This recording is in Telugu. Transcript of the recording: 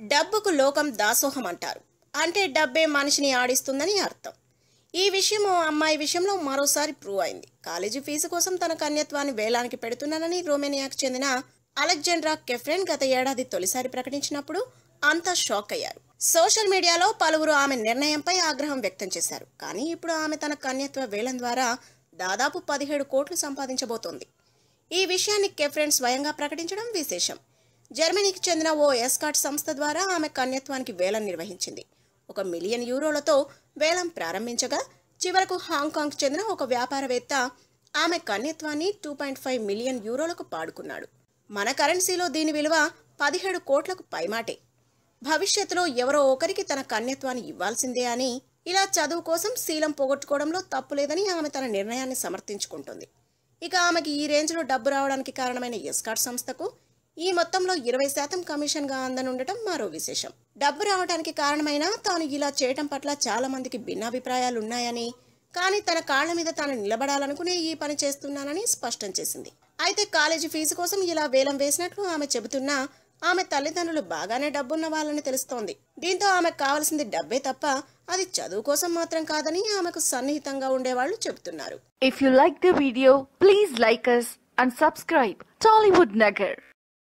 డబ్బుకు లోకం దాసోహం అంటారు అంటే డబ్బే మనిషిని ఆడిస్తుందని అర్థం. ఈ విషయం అమ్మాయి విషయంలో మరోసారి ప్రూవ్ అయింది. కాలేజీ ఫీజు కోసం తన కన్యత్వాన్ని వేలానికి పెడుతున్నానని రోమేనియాకు చెందిన అలెగ్జాండ్రా కెఫ్రెన్ గత ఏడాది తొలిసారి ప్రకటించినప్పుడు అంతా షాక్ అయ్యారు. సోషల్ మీడియాలో పలువురు ఆమె నిర్ణయంపై ఆగ్రహం వ్యక్తం చేశారు. కానీ ఇప్పుడు ఆమె తన కన్యత్వ వేలం ద్వారా దాదాపు పదిహేడు కోట్లు సంపాదించబోతోంది. ఈ విషయాన్ని కెఫ్రెన్ స్వయంగా ప్రకటించడం విశేషం. జర్మనీకి చెందిన ఓ ఎస్కాట్ సంస్థ ద్వారా ఆమె కన్యత్వానికి వేలం నిర్వహించింది. ఒక మిలియన్ యూరోలతో వేలం ప్రారంభించగా చివరకు హాంకాంగ్కి చెందిన ఒక వ్యాపారవేత్త ఆమె కన్యత్వాన్ని టూ పాయింట్ ఫైవ్ మిలియన్ యూరోలకు పాడుకున్నాడు. మన కరెన్సీలో దీని విలువ పదిహేడు కోట్లకు పైమాటే. భవిష్యత్తులో ఎవరో ఒకరికి తన కన్యత్వాన్ని ఇవ్వాల్సిందే అని ఇలా చదువు కోసం శీలం పోగొట్టుకోవడంలో తప్పులేదని ఆమె తన నిర్ణయాన్ని సమర్థించుకుంటుంది. ఇక ఆమెకి ఈ రేంజ్లో డబ్బు రావడానికి కారణమైన ఎస్కాట్ సంస్థకు ఈ మొత్తంలో ఇరవై శాతం కమిషన్గా అందనుండటం మరో విశేషం. డబ్బు రావడానికి కారణమైన తాను ఇలా చేయటం పట్ల చాలా మందికి భిన్నాభిప్రాయాలు ఉన్నాయని కానీ తన కాళ్ళ మీద తాను నిలబడాలనుకునే ఈ పని చేస్తున్నానని స్పష్టం చేసింది. అయితే కాలేజీ ఫీజు కోసం ఇలా వేలం వేసినట్లు ఆమె చెబుతున్నా ఆమె తల్లిదండ్రులు బాగానే డబ్బున్న వాళ్ళని తెలుస్తోంది. దీంతో ఆమెకు కావాల్సింది డబ్బే తప్ప అది చదువు కోసం మాత్రం కాదని ఆమెకు సన్నిహితంగా ఉండేవాళ్ళు చెబుతున్నారు. If you like the video please like us and subscribe Tollywood Nagar.